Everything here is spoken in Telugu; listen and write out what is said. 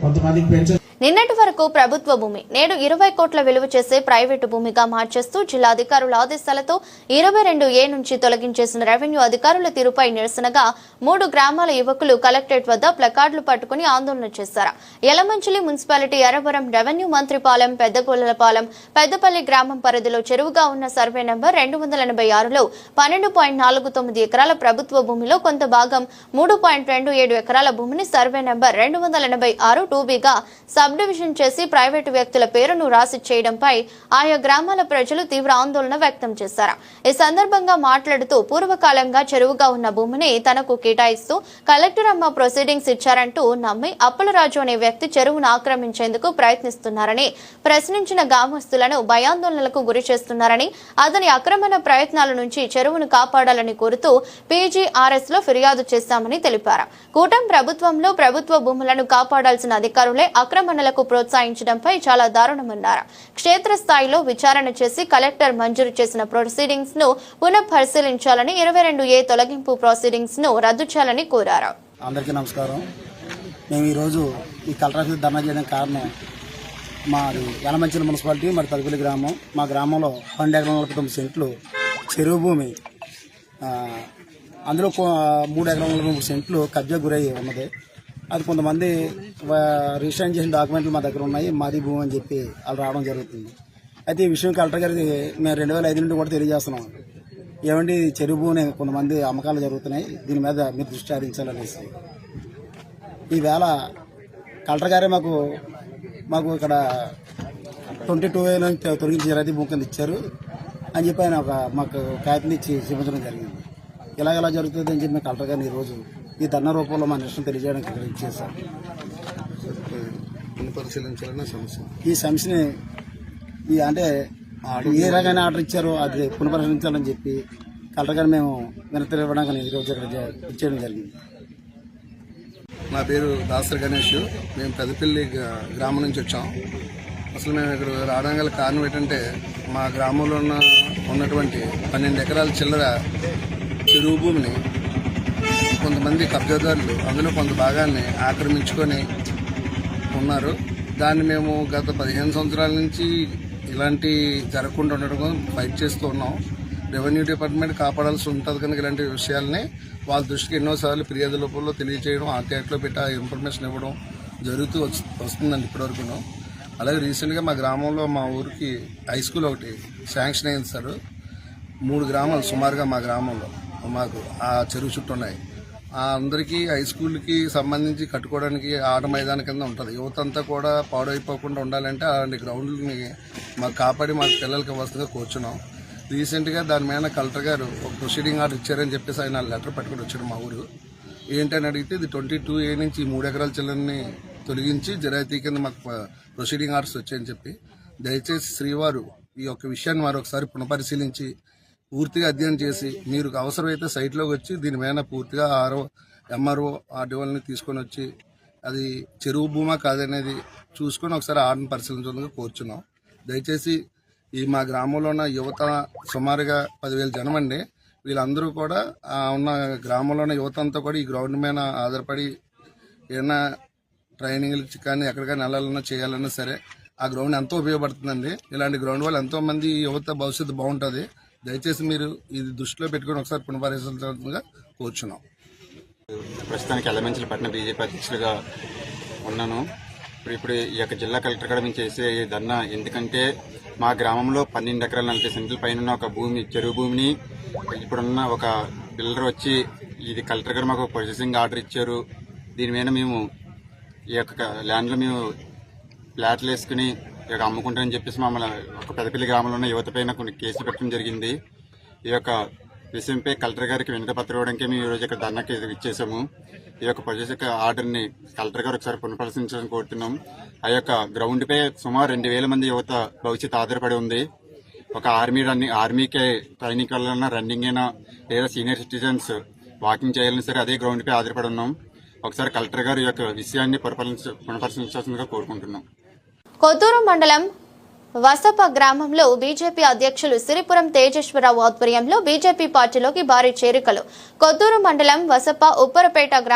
కొంతమందికి పెన్షన్ నిన్నటి వరకు ప్రభుత్వ భూమి నేడు ఇరవై కోట్ల విలువ చేసే ప్రైవేటు భూమిగా మార్చేస్తూ జిల్లా అధికారుల ఆదేశాలతో ఇరవై రెండు ఏ నుంచి తొలగించేసిన రెవెన్యూ అధికారుల తీరుపై నిరసనగా మూడు గ్రామాల యువకులు కలెక్టరేట్ వద్ద ప్లకార్డులు పట్టుకుని ఆందోళన చేశారు. యలమంచిలి మున్సిపాలిటీ ఎర్రవరం రెవెన్యూ మంత్రిపాలెం పెద్దగొల్లపాలెం పెద్దపల్లి గ్రామం పరిధిలో చెరువుగా ఉన్న సర్వే నెంబర్ రెండు వందల ఎనభై ఆరులో పన్నెండు పాయింట్ నాలుగు తొమ్మిది ఎకరాల ప్రభుత్వ భూమిలో కొంత భాగం మూడు పాయింట్ రెండు ఏడు ఎకరాల భూమిని సర్వే నెంబర్ రెండు వందల ఎనభై ఆరు టూబీగా సబ్ డివిజన్ చేసి ప్రైవేటు వ్యక్తుల పేరును రాసి చేయడంపై ఆయా గ్రామాల ప్రజలు తీవ్ర ఆందోళన వ్యక్తం చేశారు. ఈ సందర్భంగా మాట్లాడుతూ పూర్వకాలంగా చెరువుగా ఉన్న భూమిని తనకు కేటాయిస్తూ కలెక్టర్ అమ్మ ప్రొసీడింగ్స్ ఇచ్చారంటూ నమ్మి అప్పలరాజు అనే వ్యక్తి చెరువును ఆక్రమించేందుకు ప్రయత్నిస్తున్నారని ప్రశ్నించిన గ్రామస్తులను భయాందోళనలకు గురి చేస్తున్నారని అతని ఆక్రమణ ప్రయత్నాల నుంచి చెరువును కాపాడాలని కోరుతూ పీజీఆర్ఎస్లో ఫిర్యాదు చేశామని తెలిపారు. కూటమి ప్రభుత్వంలో ప్రభుత్వ భూములను కాపాడాల్సిన అధికారులే ఆక్రమణలకు ప్రోత్సహించడంపై చాలా దారుణమన్నారు. క్షేత్రస్థాయిలో విచారణ చేసి కలెక్టర్ మంజూరు చేసిన ప్రొసీడింగ్స్ను పునః పరిశీలించాలని ఇరవై రెండు ఏ తొలగింపు ప్రొసీడింగ్స్ను రద్దు చేయాలని కోరారు. అందరికీ నమస్కారం. మేము ఈరోజు ఈ కలెక్టర్ ఆఫీస్ ధర్నా చేయడానికి కారణం మాది యలమంచిల మున్సిపాలిటీ మరి తదుపరి గ్రామం. మా గ్రామంలో పన్నెండు ఎకరాల నలభై తొమ్మిది సెంట్లు చెరువు భూమి. అందులో మూడు ఎకరాల నలభై సెంట్లు కబ్జా గురయ్యి ఉన్నది. అది కొంతమంది రిజిస్ట్రేషన్ చేసిన డాక్యుమెంట్లు మా దగ్గర ఉన్నాయి మాది భూమి అని చెప్పి వాళ్ళు రావడం జరుగుతుంది. అయితే ఈ విషయం కలెక్టర్ గారికి మేము రెండు వేల ఐదు నుండి కూడా తెలియజేస్తున్నాం. ఏమండి చెరువు భూమిని కొంతమంది అమ్మకాలు జరుగుతున్నాయి దీని మీద మీరు దృష్టి సారించాలనేసి. ఈవేళ కలెక్టర్ గారే మాకు మాకు ఇక్కడ ట్వంటీ టూ వేల తొలగించి జరగతి భూమి కింద ఇచ్చారు అని చెప్పి ఆయన ఒక మాకు కాగితం ఇచ్చి చూపించడం జరిగింది. ఇలా ఎలా జరుగుతుంది అని చెప్పి మేము కలెక్టర్ గారిని ఈరోజు ఈ ధర్నా రూపంలో మా నిరసన తెలియజేయడానికి ఇక్కడ ఇచ్చేసాం పరిశీలించాలనే సమస్య. ఈ సమస్యని ఈ అంటే ఏ రకమైన ఆర్డర్ ఇచ్చారో అది పునఃపరిశీలించాలని చెప్పి కలెక్టర్ గారు మేము వినతి ఇవ్వడానికి ఈరోజు ఇక్కడ ఇచ్చేయడం జరిగింది. నా పేరు దాసరి గణేష్. మేము పెద్దపల్లి గ్రా- గ్రామం నుంచి వచ్చాం. అసలు మేము ఇక్కడ రావడం గల కారణం ఏంటంటే మా గ్రామంలో ఉన్న ఉన్నటువంటి పన్నెండు ఎకరాల చిల్లర చెరువు భూమిని కొంతమంది కబ్జాదారులు అందులో కొంత భాగాన్ని ఆక్రమించుకొని ఉన్నారు. దాన్ని మేము గత పదిహేను సంవత్సరాల నుంచి ఇలాంటి జరగకుండా ఉండడం కోసం ఫైట్ చేస్తూ ఉన్నాం. రెవెన్యూ డిపార్ట్మెంట్ కాపాడాల్సి ఉంటుంది కనుక ఇలాంటి విషయాల్ని వాళ్ళ దృష్టికి ఎన్నోసార్లు ఫిర్యాదు లోపల తెలియజేయడం ఆర్టీఐట్లో పెట్టి ఇన్ఫర్మేషన్ ఇవ్వడం జరుగుతూ వస్తు- వస్తుందండి ఇప్పటివరకును. అలాగే రీసెంట్గా మా గ్రామంలో మా ఊరికి హై స్కూల్ ఒకటి శాంక్షన్ అయింది సార్. మూడు గ్రామాలు సుమారుగా మా గ్రామంలో మాకు ఆ చెరువు చుట్టూ ఉన్నాయి. అందరికీ హై స్కూల్కి సంబంధించి కట్టుకోవడానికి ఆట మైదాన కింద ఉంటుంది. యువత అంతా కూడా పాడైపోకుండా ఉండాలంటే అలాంటి గ్రౌండ్ని మాకు కాపాడి మా పిల్లలకి వస్తుందిగా కూర్చున్నాం. రీసెంట్గా దాని మీద కలెక్టర్ గారు ఒక ప్రొసీడింగ్ ఆర్డర్ ఇచ్చారని చెప్పేసి ఆయన లెటర్ పట్టుకొని వచ్చాడు మా ఊరు. ఏంటని అడిగితే ఇది ట్వంటీ టూ ఏ నుంచి ఈ మూడు ఎకరాల చిల్లర్ని తొలగించి జరాయితీ కింద మాకు ప్రొసీడింగ్ ఆర్డర్స్ వచ్చాయని చెప్పి దయచేసి శ్రీవారు ఈ యొక్క విషయాన్ని మరొకసారి పునఃపరిశీలించి పూర్తిగా అధ్యయనం చేసి మీరు అవసరమైతే సైట్లోకి వచ్చి దీని మీద పూర్తిగా ఆర్ఓ ఎంఆర్ఓ ఆర్డీఓల్ని తీసుకొని వచ్చి అది చెరువు భూమా కాదనేది చూసుకొని ఒకసారి ఆర్డర్ని పరిశీలించడానికి కోరుచున్నాం. దయచేసి ఈ మా గ్రామంలో ఉన్న యువత సుమారుగా పదివేల జనం అండి. వీళ్ళందరూ కూడా ఉన్న గ్రామంలో ఉన్న యువత అంతా కూడా ఈ గ్రౌండ్ మీద ఆధారపడి ఏదైనా ట్రైనింగ్లు కానీ ఎక్కడికైనా వెళ్ళాలన్నా చేయాలన్నా సరే ఆ గ్రౌండ్ ఎంతో ఉపయోగపడుతుందండి. ఇలాంటి గ్రౌండ్ వల్ల ఎంతోమంది యువత భవిష్యత్తు బాగుంటుంది. దయచేసి మీరు ఇది దృష్టిలో పెట్టుకొని ఒకసారి పునఃపరిశీలించాల్సిందిగా కోరుచున్నాం. ప్రస్తుతానికి ఎలమెంచల పట్టణ బీజేపీ అధ్యక్షుడిగా ఉన్నాను. ఇప్పుడు ఇప్పుడు ఈ యొక్క జిల్లా కలెక్టర్ కూడా మేము చేసే ధర్నా ఎందుకంటే మా గ్రామంలో పన్నెండు ఎకరాల నలభై సెంట్ల పైన ఒక భూమి చెరువు భూమిని ఇప్పుడున్న ఒక బిల్డర్ వచ్చి ఇది కలెక్టర్ గారు మాకు ప్రొసెసింగ్ ఆర్డర్ ఇచ్చారు. దీని మీద మేము ఈ యొక్క ల్యాండ్లో మేము ఫ్లాట్లు వేసుకుని ఇక అమ్ముకుంటారని చెప్పేసి మమ్మల్ని ఒక పెదపల్లి గ్రామంలో ఉన్న యువత పైన కొన్ని కేసులు పెట్టడం జరిగింది. ఈ యొక్క విషయంపై కలెక్టర్ గారికి వినతి పత్రం ఇవ్వడానికి మేము ఈరోజు ఇక్కడ ధర్నాకి ఇచ్చేసాము. ఈ యొక్క ప్రజెక్ట్ ఆర్డర్ని కలెక్టర్ గారు ఒకసారి పునఃపరిశీలించాలని కోరుతున్నాం. ఆ యొక్క గ్రౌండ్పై సుమారు రెండు వేల మంది యువత భవిష్యత్తు ఆధారపడి ఉంది. ఒక ఆర్మీ రన్నింగ్ ఆర్మీకే ట్రైనింగ్ వెళ్ళాలన్నా రన్నింగ్ అయినా లేదా సీనియర్ సిటిజన్స్ వాకింగ్ చేయాలన్నా సరే అదే గ్రౌండ్పై ఆధారపడి ఉన్నాం. ఒకసారి కలెక్టర్ గారు ఈ యొక్క విషయాన్ని పునఃపరిశీలించాల్సిందిగా కోరుకుంటున్నాం. కొత్తూరు మండలం వసప గ్రామంలో బీజేపీ అధ్యక్షులు సిరిపురం తేజేశ్వరరావు ఆధ్వర్యంలో బీజేపీ పార్టీలోకి భారీ చేరికలు. కొత్తూరు మండలం వసప ఉప్పరపేట గ్రామం